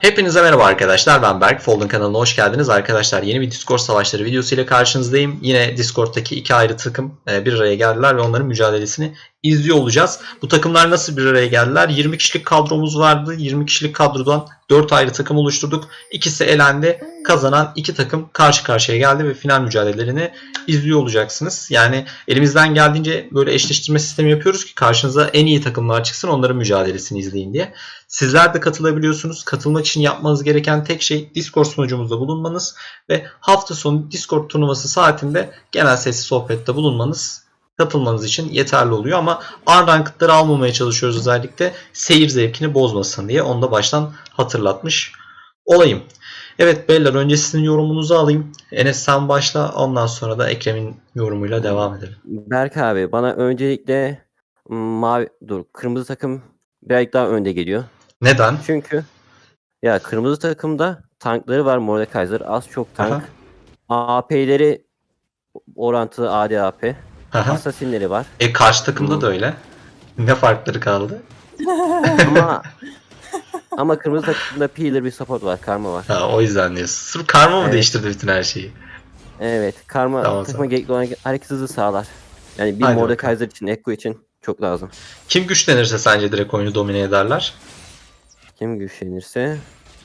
Hepinize merhaba arkadaşlar ben Berk. Folding kanalına hoş geldiniz arkadaşlar. Yeni bir Discord savaşları videosu ile karşınızdayım. Yine Discord'daki iki ayrı takım e, bir araya geldiler ve onların mücadelesini izliyor olacağız. Bu takımlar nasıl bir araya geldiler? 20 kişilik kadromuz vardı. 20 kişilik kadrodan 4 ayrı takım oluşturduk. İkisi elendi. Kazanan iki takım karşı karşıya geldi ve final mücadelelerini izliyor olacaksınız. Yani elimizden geldiğince böyle eşleştirme sistemi yapıyoruz ki karşınıza en iyi takımlar çıksın onların mücadelesini izleyin diye. Sizler de katılabiliyorsunuz. Katılmak için yapmanız gereken tek şey Discord sunucumuzda bulunmanız ve hafta sonu Discord turnuvası saatinde genel sesli sohbette bulunmanız katılmanız için yeterli oluyor ama unranked'ları almamaya çalışıyoruz özellikle seyir zevkini bozmasın diye onu da baştan hatırlatmış olayım. Evet beyler önce sizin yorumunuzu alayım. Enes sen başla ondan sonra da Ekrem'in yorumuyla devam edelim. Berk abi bana öncelikle mavi dur kırmızı takım birazcık daha önde geliyor. Neden? Çünkü ya kırmızı takımda tankları var Mordekaiser az çok tank. AP'leri orantılı ADAP. Aha. Assassinleri var. e karşı takımda da öyle. Ne farkları kaldı? Ama ama kırmızı takımda Peeler bir support var. Karma var. Ha, o yüzden diyorsun. Sırf karma mı Evet. değiştirdi bütün her şeyi? Evet. Karma Tamam, takıma gerekli olan hareket hızı sağlar. Yani bir Mordekaiser için, Ekko için çok lazım. Kim güçlenirse sence direkt oyunu domine ederler? Kim güçlenirse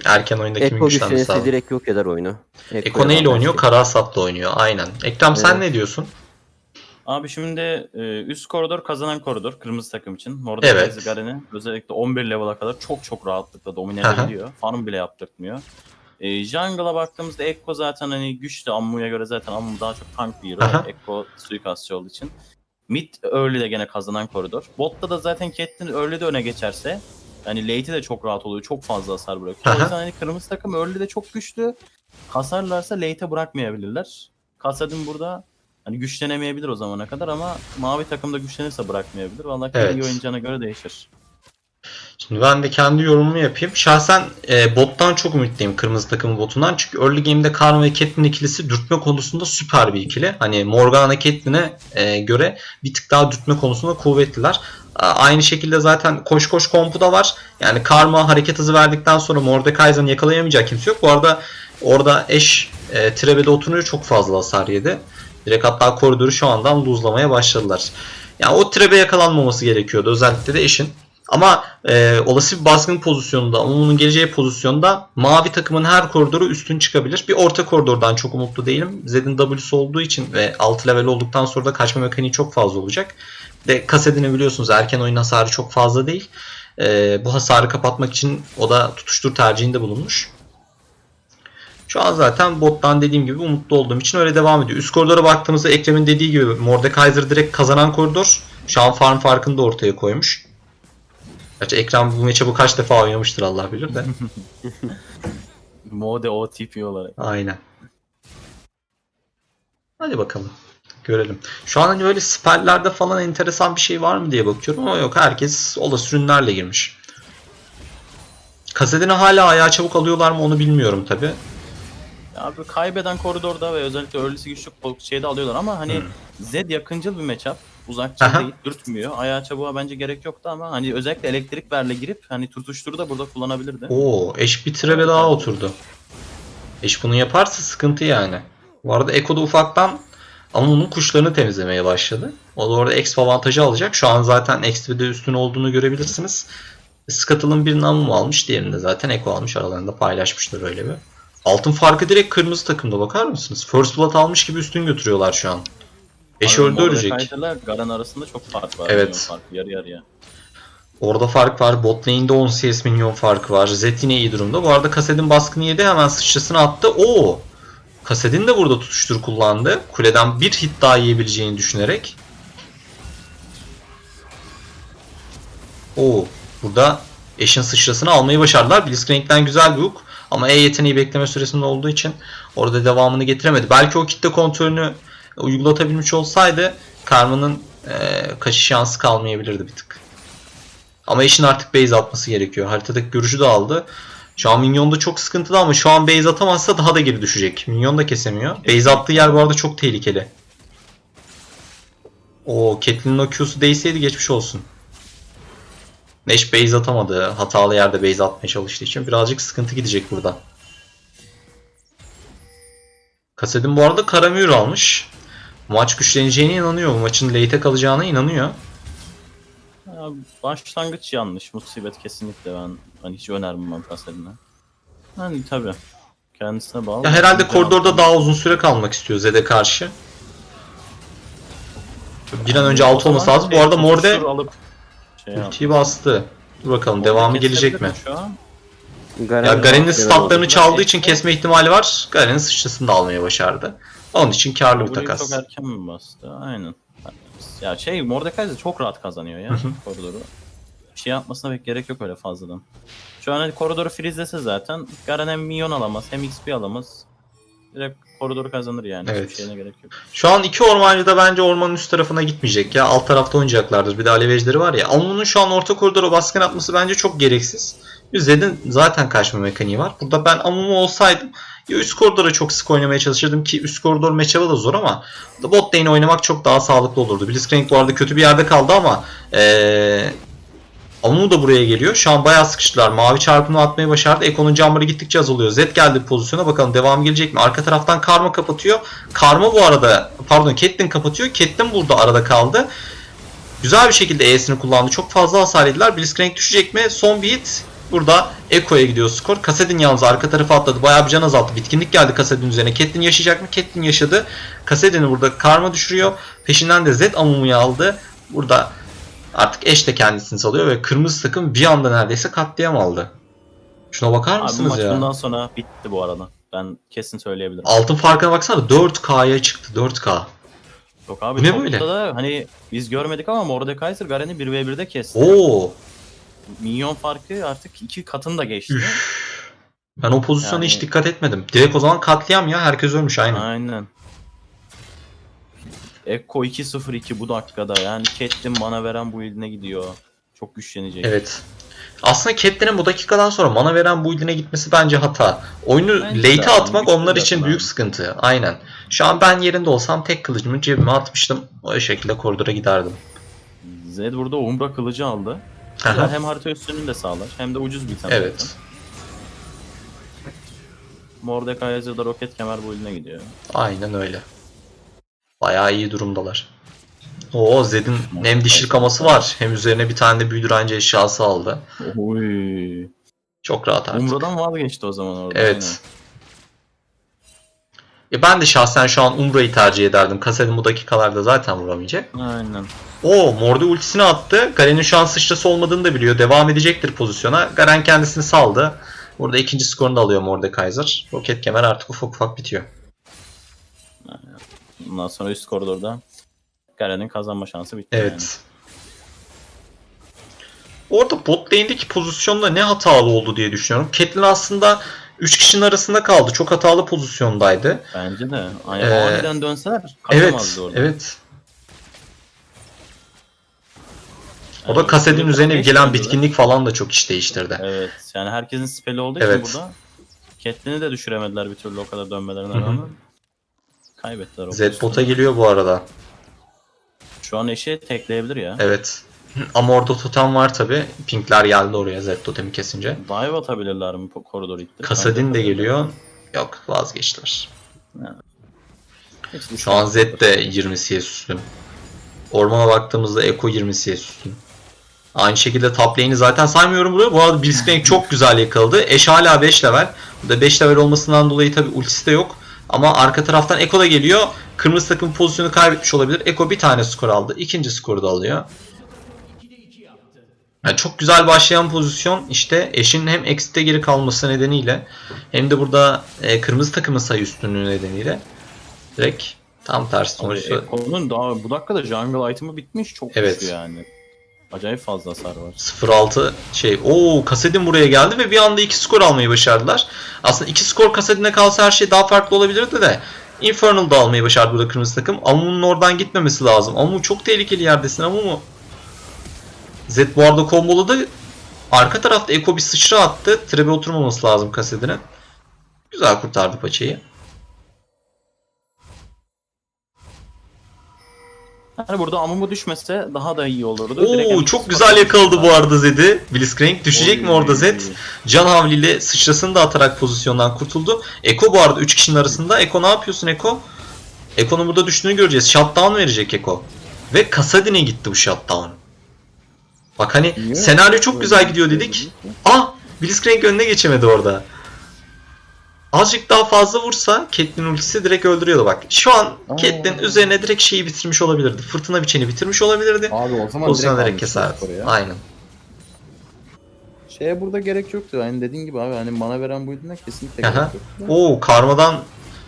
Erken oyunda kimin güçlenmesi güçlenirse lazım? direkt yok eder oyunu. Eko neyle oynuyor? avantajlı. Kara Asat'la oynuyor. Aynen. Ekrem sen Evet. ne diyorsun? Abi şimdi e, üst koridor kazanan koridor kırmızı takım için. Evet. Mordekaiser Garen'i özellikle 11 level'a kadar çok çok rahatlıkla domine Aha. edebiliyor. Farm bile yaptırtmıyor. E, Jungle'a baktığımızda Ekko zaten hani güçlü Ammu'ya göre zaten Ammu daha çok tank bir hero. Aha. Ekko suikastçı olduğu için. Mid early de gene kazanan koridor. Botta da zaten Catelyn early de öne geçerse yani late'i de çok rahat oluyor. Çok fazla hasar bırakıyor. O yüzden hani kırmızı takım early de çok güçlü. Kasarlarsa late'e bırakmayabilirler. Kasadin burada Hani güçlenemeyebilir o zamana kadar ama mavi takımda güçlenirse bırakmayabilir. Vallahi Evet. oyuncağına göre değişir. Şimdi ben de kendi yorumumu yapayım. Şahsen e, bottan çok ümitliyim kırmızı takımın botundan. Çünkü early game'de Karma ve Catelyn ikilisi dürtme konusunda süper bir ikili. Hani Morgana Catelyn'e e, göre bir tık daha dürtme konusunda kuvvetliler. Aynı şekilde zaten koş koş kompu da var. Yani Karma hareket hızı verdikten sonra Mordekaiser'ın yakalayamayacağı kimse yok. Bu arada orada eş e, Trebe'de oturuyor çok fazla hasar yedi. Direkt hatta koridoru şu andan luzlamaya başladılar. Yani o trebe yakalanmaması gerekiyordu özellikle de eşin. Ama e, olası bir baskın pozisyonunda, onun geleceği pozisyonda mavi takımın her koridoru üstün çıkabilir. Bir orta koridordan çok umutlu değilim. Zed'in W'su olduğu için ve 6 level olduktan sonra da kaçma mekaniği çok fazla olacak. De Kasedin'i biliyorsunuz erken oyun hasarı çok fazla değil. E, bu hasarı kapatmak için o da tutuştur tercihinde bulunmuş. Şu an zaten bottan dediğim gibi umutlu olduğum için öyle devam ediyor. Üst koridora baktığımızda Ekrem'in dediği gibi Mordekaiser direkt kazanan koridor. Şu an farm farkını da ortaya koymuş. Gerçi Ekrem bu maçı bu kaç defa oynamıştır Allah bilir de. Mode OTP olarak. Aynen. Hadi bakalım. Görelim. Şu an hani böyle spellerde falan enteresan bir şey var mı diye bakıyorum ama yok herkes olası ürünlerle girmiş. Kasedini hala ayağa çabuk alıyorlar mı onu bilmiyorum tabi. Abi kaybeden koridorda ve özellikle early'si güçlü şeyde alıyorlar ama hani Hmm. Zed yakıncıl bir matchup. Uzakçı Aha. değil, dürtmüyor. Ayağa çabuğa bence gerek yoktu ama hani özellikle elektrik verle girip hani tutuşturu da burada kullanabilirdi. Oo, eş bir trebe daha oturdu. Eş bunu yaparsa sıkıntı yani. Bu arada Eko da ufaktan Amu'nun kuşlarını temizlemeye başladı. O da orada exp avantajı alacak. Şu an zaten XP'de üstün olduğunu görebilirsiniz. Scuttle'ın birini Amu almış, diğerini de zaten Eko almış. Aralarında paylaşmışlar öyle bir. Altın farkı direkt kırmızı takımda bakar mısınız? First Blood almış gibi üstün götürüyorlar şu an. Eş Abi öldü ölecek. Garen arasında çok fark var. Evet. milyon Fark, yarı yarıya. Orada fark var. Bot lane'de 10 CS minyon farkı var. Zed yine iyi durumda. Bu arada Kasedin baskını yedi. Hemen sıçrasını attı. Oo! Kasedin de burada tutuştur kullandı. Kuleden bir hit daha yiyebileceğini düşünerek. Oo! Burada eşin sıçrasını almayı başardılar. Blitzcrank'ten güzel bir hook. Ama E yeteneği bekleme süresinde olduğu için orada devamını getiremedi. Belki o kitle kontrolünü uygulatabilmiş olsaydı Karma'nın eee kaçış şansı kalmayabilirdi bir tık. Ama eşin artık base atması gerekiyor. Haritadaki görüşü de aldı. Şu an Minyon'da çok sıkıntılı ama şu an base atamazsa daha da geri düşecek. Minyon da kesemiyor. Base attığı yer bu arada çok tehlikeli. O Catelyn'in o Q'su değseydi geçmiş olsun. Neş base atamadı. Hatalı yerde base atmaya çalıştığı için birazcık sıkıntı gidecek burada. Kasedin bu arada Karamür almış. Maç güçleneceğine inanıyor. Bu maçın late'e kalacağına inanıyor. Ya, başlangıç yanlış. Musibet kesinlikle ben hani hiç önermem Kasadin'e. Hani tabii. Kendisine bağlı. Ya herhalde koridorda daha uzun süre kalmak istiyor Zed'e karşı. Bir an önce O alt olması lazım. Bu şey, arada Morde şey ultiyi bastı. Dur bakalım Morde devamı gelecek mi? Garen Ya Garen'in statlarını çaldığı için Ekse. kesme ihtimali var. Garen'in sıçrasını da almaya başardı. Onun için karlı bir Burayı takas. çok erken mi bastı? Aynen. Ya şey Mordekaiser çok rahat kazanıyor ya koridoru. Bir şey yapmasına pek gerek yok öyle fazladan. Şu an hani koridoru freezlese zaten Garen hem minyon alamaz hem XP alamaz. Direkt koridoru kazanır yani. Evet. Hiçbir şeyine gerek yok. Şu an iki ormancı da bence ormanın üst tarafına gitmeyecek ya. Alt tarafta oynayacaklardır. Bir de alevecileri var ya. Amun'un şu an orta koridora baskın atması bence çok gereksiz. Zed'in zaten kaçma mekaniği var. Burada ben Amun'u olsaydım ya üst koridora çok sık oynamaya çalışırdım ki üst koridor matchup'ı da zor ama bot lane oynamak çok daha sağlıklı olurdu. Blitzcrank bu arada kötü bir yerde kaldı ama ee, Amumu da buraya geliyor. Şu an bayağı sıkıştılar. Mavi çarpımı atmayı başardı. Eko'nun camları gittikçe azalıyor. Zed geldi pozisyona. Bakalım devam gelecek mi? Arka taraftan Karma kapatıyor. Karma bu arada pardon Catelyn kapatıyor. Catelyn burada arada kaldı. Güzel bir şekilde E'sini kullandı. Çok fazla hasar yediler. Blitzcrank düşecek mi? Son bir hit. Burada Eko'ya gidiyor skor. Kasedin yalnız arka tarafa atladı. Bayağı bir can azalttı. Bitkinlik geldi Kasedin üzerine. Catelyn yaşayacak mı? Catelyn yaşadı. Kasedin'i burada karma düşürüyor. Peşinden de Zed Amumu'yu aldı. Burada artık eş de kendisini salıyor ve kırmızı takım bir anda neredeyse katliam aldı. Şuna bakar Abi mısınız maç ya? bundan sonra bitti bu arada. Ben kesin söyleyebilirim. Altın farkına baksana 4K'ya çıktı 4K. Yok abi Bu ne böyle? da hani biz görmedik ama Mordekaiser Garen'i 1v1'de kesti. Oo. Minyon farkı artık iki katını da geçti. Üf. Ben o pozisyona Yani- hiç dikkat etmedim. Direkt o zaman katliam ya. Herkes ölmüş aynen. Aynen. Ekko 2-0-2 bu dakikada. Yani Catelyn mana veren bu iline gidiyor. Çok güçlenecek. Evet. Aslında Catelyn'in bu dakikadan sonra mana veren bu iline gitmesi bence hata. Oyunu Bence late'e abi, atmak güçlü onlar için büyük sıkıntı. Aynen. Şu an ben yerinde olsam tek kılıcımı cebime atmıştım. O şekilde koridora giderdim. Zed burada Umbra kılıcı aldı. Aha. hem harita üstünlüğünü de sağlar hem de ucuz bir tane. evet. Mordekaiser da roket kemer bu iline gidiyor. Aynen öyle. Bayağı iyi durumdalar. Oo Zed'in hem dişli kaması var hem üzerine bir tane de büyü direnci eşyası aldı. Oy. Çok rahat artık. Umbra'dan vazgeçti o zaman orada. Evet. Ya ben de şahsen şu an Umbra'yı tercih ederdim. Kasedin bu dakikalarda zaten vuramayacak. Aynen. Aynen. Oo Morde ultisini attı. Garen'in şu an sıçrası olmadığını da biliyor. Devam edecektir pozisyona. Garen kendisini saldı. Burada ikinci skorunu da alıyor Mordekaiser. Roket kemer artık ufak ufak bitiyor. Bundan sonra üst koridorda Garen'in kazanma şansı bitti. Evet. Orada bot lane'deki pozisyonda ne hatalı oldu diye düşünüyorum. Catelyn aslında 3 kişinin arasında kaldı. Çok hatalı pozisyondaydı. Bence de. Hani Ee, aniden dönseler Evet, orada. evet. O Yani da kasetin üzerine gelen tane de- bitkinlik falan da çok iş değiştirdi. Evet. Yani herkesin speli olduğu Evet. için burada Catelyn'i de düşüremediler bir türlü o kadar dönmelerine Hı hı. rağmen. Kaybettiler o Zed pozisyonu. bota geliyor bu arada. Şu an eşi tekleyebilir ya. Evet. Ama orada totem var tabi. Pinkler geldi oraya Zed totemi kesince. Dive atabilirler mi bu koridor itti? Kasadin de geliyor. Yok vazgeçtiler. Hiç Şu an Zed de 20 CS üstün. Ormana baktığımızda Eko 20 CS üstün. Aynı şekilde top lane'i zaten saymıyorum buraya. Bu arada Blitzcrank çok güzel yakaladı. Eş hala 5 level. Burada 5 level olmasından dolayı tabi ultisi de yok. Ama arka taraftan Eko da geliyor. Kırmızı takım pozisyonu kaybetmiş olabilir. Eko bir tane skor aldı. İkinci skoru da alıyor. Yani çok güzel başlayan pozisyon işte eşin hem exit'te geri kalması nedeniyle hem de burada e, kırmızı takımın sayı üstünlüğü nedeniyle direkt tam tersi sonuçta Ekko'nun daha bu dakikada jungle item'ı bitmiş çok Evet. güçlü yani. Acayip fazla hasar var. 0-6 şey o Kasedin buraya geldi ve bir anda 2 skor almayı başardılar. Aslında 2 skor Kasedin'e kalsa her şey daha farklı olabilirdi de Infernal da almayı başardı burada kırmızı takım. Amu'nun oradan gitmemesi lazım. Amu çok tehlikeli yerdesin Amu. Zed bu arada komboladı. Arka tarafta Eko bir sıçra attı. Trebe oturmaması lazım Kasedin'in. Güzel kurtardı paçayı. Hani burada Amumu düşmese daha da iyi olurdu. Oo çok güzel yakaladı bu arada Zed'i. Blitzcrank düşecek mi Oy. orada Zed? Can havliyle sıçrasını da atarak pozisyondan kurtuldu. Eko bu arada 3 kişinin arasında. Eko ne yapıyorsun Eko? Eko'nun burada düştüğünü göreceğiz. Shutdown verecek Eko. Ve Kasadin'e gitti bu shutdown. Bak hani Niye? senaryo çok güzel gidiyor dedik. Ah! Blitzcrank önüne geçemedi orada. Azıcık daha fazla vursa Catelyn ultisi direkt öldürüyordu bak. Şu an. Catelyn üzerine direkt şeyi bitirmiş olabilirdi. Fırtına biçeni bitirmiş olabilirdi. Abi o zaman Pozisyona direkt almışlar keserdi. Aynen. Şeye burada gerek yoktu. Hani dediğin gibi abi hani mana veren buyduğuna kesinlikle Aha. gerek yoktu. Oo karmadan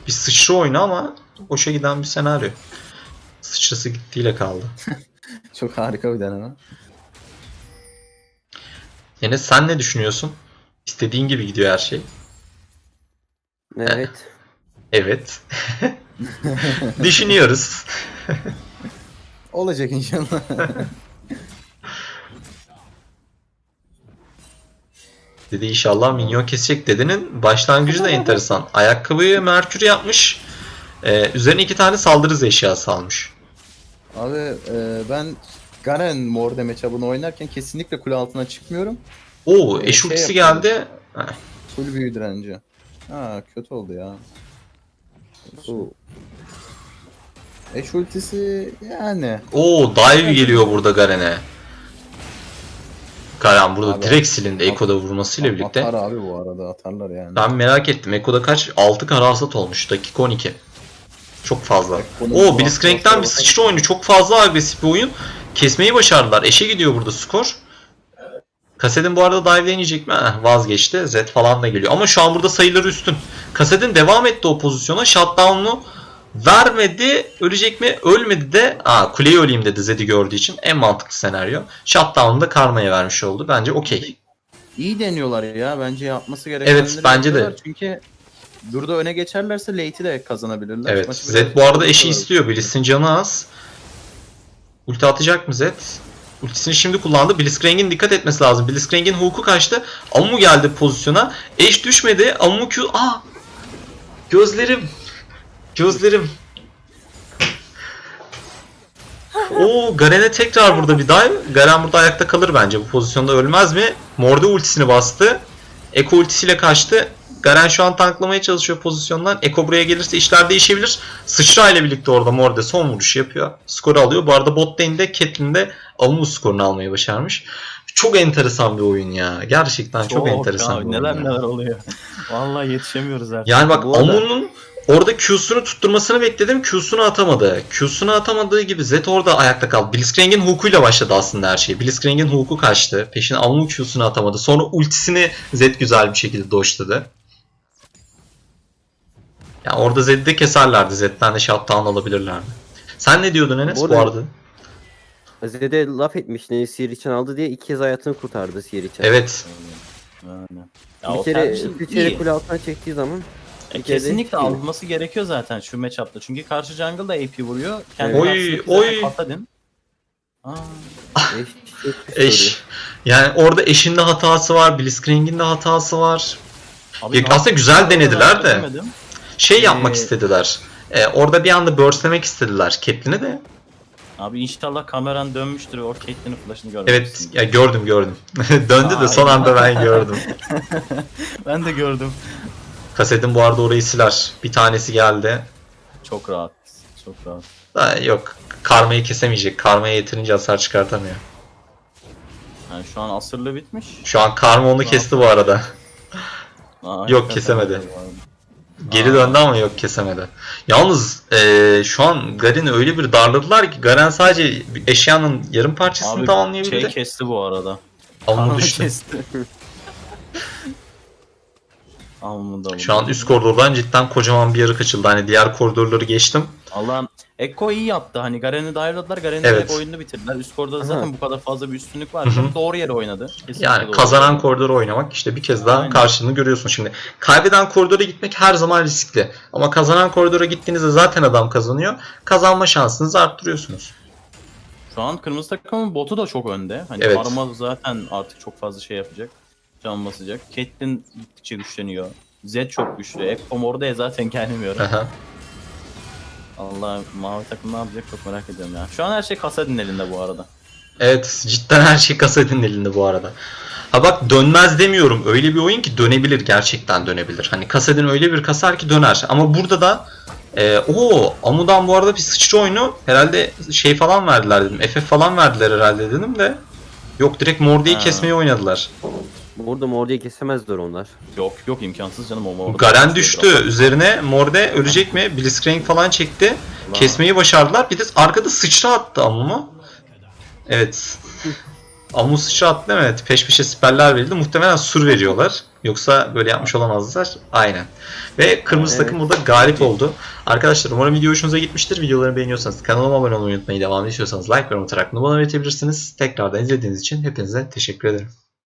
bir sıçra oyunu ama boşa giden bir senaryo. Sıçrası gittiğiyle kaldı. Çok harika bir deneme. Enes sen ne düşünüyorsun? İstediğin gibi gidiyor her şey. Evet. Evet. Düşünüyoruz. Olacak inşallah. Dedi inşallah minyon kesecek dedenin başlangıcı da enteresan. Ayakkabıyı Merkür yapmış. Ee, üzerine iki tane saldırı eşyası almış. abi e, ben Garen Morde matchup'ını oynarken kesinlikle kule altına çıkmıyorum. Oo Ee, eş şey geldi. Full büyü direnci. Ha kötü oldu ya. Bu. Eş ultisi yani. Oo dive geliyor burada Garen'e. Garen burada Abi, direkt silindi Eko'da vurmasıyla birlikte. Atar abi bu arada atarlar yani. Ben merak ettim. Eko'da kaç? 6 kara hasat olmuş. Dakika 12. Çok fazla. Oo bu Blitzcrank'ten bir sıçra oyunu. Çok fazla agresif bir oyun. Kesmeyi başardılar. Eşe gidiyor burada skor. Kasedin bu arada dive deneyecek mi? Heh, vazgeçti. Z falan da geliyor. Ama şu an burada sayıları üstün. Kasedin devam etti o pozisyona. Shutdown'u vermedi. Ölecek mi? Ölmedi de. Aa kuleyi öleyim dedi Zed'i gördüğü için. En mantıklı senaryo. Shutdown'u da Karma'ya vermiş oldu. Bence okey. İyi deniyorlar ya. Bence yapması gereken Evet, bence de. Çünkü burada öne geçerlerse late'i de kazanabilirler. Evet. Maçı Zed bu arada eşi istiyor. Blitz'in canı az. Ulti atacak mı Zed? Ultisini şimdi kullandı. Blitzcrank'in dikkat etmesi lazım. Blitzcrank'in hook'u kaçtı. Amumu geldi pozisyona. Eş düşmedi. Amumu Q... Aa! Gözlerim. Gözlerim. Oo Garen'e tekrar burada bir dive. Garen burada ayakta kalır bence. Bu pozisyonda ölmez mi? Morde ultisini bastı. Eko ultisiyle kaçtı. Garen şu an tanklamaya çalışıyor pozisyondan. Eko buraya gelirse işler değişebilir. Sıçra ile birlikte orada Morde son vuruşu yapıyor. Skoru alıyor. Bu arada bot lane'de Catelyn de Amumu skorunu almayı başarmış. Çok enteresan bir oyun ya. Gerçekten çok, enteresan abi, bir oyun. Neler ya. neler oluyor. Vallahi yetişemiyoruz artık. Yani bak arada- Amu'nun orada Q'sunu tutturmasını bekledim. Q'sunu atamadı. Q'sunu atamadığı gibi Zed orada ayakta kaldı. Blitzcrank'in hook'uyla başladı aslında her şey. Blitzcrank'in hook'u kaçtı. Peşine Amu Q'sunu atamadı. Sonra ultisini Zed güzel bir şekilde dodge'ladı. Yani orada Zed'i de keserlerdi. Zed'den de shutdown alabilirlerdi. Sen ne diyordun Enes Bu bu arada- arada? Zed'e laf etmiştin Siriçan aldı diye iki kez hayatını kurtardı Siriçan. Evet. Aynen. Ya Bir kere, tercih bir kere kule altına çektiği zaman E, kere kesinlikle alması gerekiyor zaten şu matchup'ta. Çünkü karşı jungle da AP vuruyor. Kendi. Oy, oy. Aa, eş. Yani orada eşin de hatası var. Blitzcrank'in de hatası var. abi Ya ne aslında güzel yaptığını denediler de. çözemedim. Şey yapmak Ee, istediler. Ee, orada bir anda burstlemek istediler Catelyn'i de. Abi inşallah kameran dönmüştür ve o Caitlyn'in flash'ını görmemişsin. Evet ya gördüm gördüm. Döndü de Ay. son anda ben gördüm. Ben de gördüm. Kasetin bu arada orayı siler. Bir tanesi geldi. Çok rahat. Çok rahat. Da yok. Karmayı kesemeyecek. Karmaya yeterince hasar çıkartamıyor. Yani şu an asırlı bitmiş. Şu an Karma onu kesti bu arada. Aa, Yok, hakikaten kesemedi. öyle bu arada. Geri Aa. döndü ama yok kesemedi. Yalnız eee, şu an Garen'i öyle bir darladılar ki Garen sadece eşyanın yarım parçasını Abi tamamlayabildi. şey kesti bu arada. Alnı düştü. kesti. Da Şu an üst koridordan cidden kocaman bir yarı kaçıldı. Hani diğer koridorları geçtim. Allah'ım Ekko iyi yaptı. Hani Garen'i dive'ladılar. Garen'in Evet. oyununu bitirdiler. Üst koridorda zaten bu kadar fazla bir üstünlük var. hı. Doğru yere oynadı. Kesinlikle Yani doğru kazanan koridoru oynamak işte bir kez daha Aynen. karşılığını görüyorsun şimdi. Kaybeden koridora gitmek her zaman riskli. Ama kazanan koridora gittiğinizde zaten adam kazanıyor. Kazanma şansınızı arttırıyorsunuz. Şu an kırmızı takımın botu da çok önde. Hani Evet. Karma zaten artık çok fazla şey yapacak. Can basacak. Caitlyn gittikçe güçleniyor. Zed çok güçlü. Ekko orada zaten gelmiyor. Aha. Allah mavi takım ne yapacak çok merak ediyorum ya. Şu an her şey Kasadin elinde bu arada. Evet cidden her şey kasetin elinde bu arada. Ha bak dönmez demiyorum. Öyle bir oyun ki dönebilir gerçekten dönebilir. Hani kasetin öyle bir kasar ki döner. Ama burada da e, o Amu'dan bu arada bir sıçra oyunu herhalde şey falan verdiler dedim. FF falan verdiler herhalde dedim de. Yok direkt Mordi'yi Ha. kesmeyi oynadılar. Burada Mordi'yi kesemezler onlar. Yok yok imkansız canım o orada. Garen düştü. Üzerine Morde ölecek mi? Blitzcrank falan çekti. Kesmeyi başardılar. Bir de arkada sıçra attı Amu mu? Evet. Amu sıçra attı değil mi? Evet. Peş peşe siperler verildi. Muhtemelen sur veriyorlar. Yoksa böyle yapmış olamazlar. Aynen. Ve kırmızı Evet. takım burada galip oldu. Arkadaşlar umarım video hoşunuza gitmiştir. Videolarımı beğeniyorsanız kanalıma abone olmayı unutmayın. Devam ediyorsanız like ve atarak bana verebilirsiniz. Tekrardan izlediğiniz için hepinize teşekkür ederim.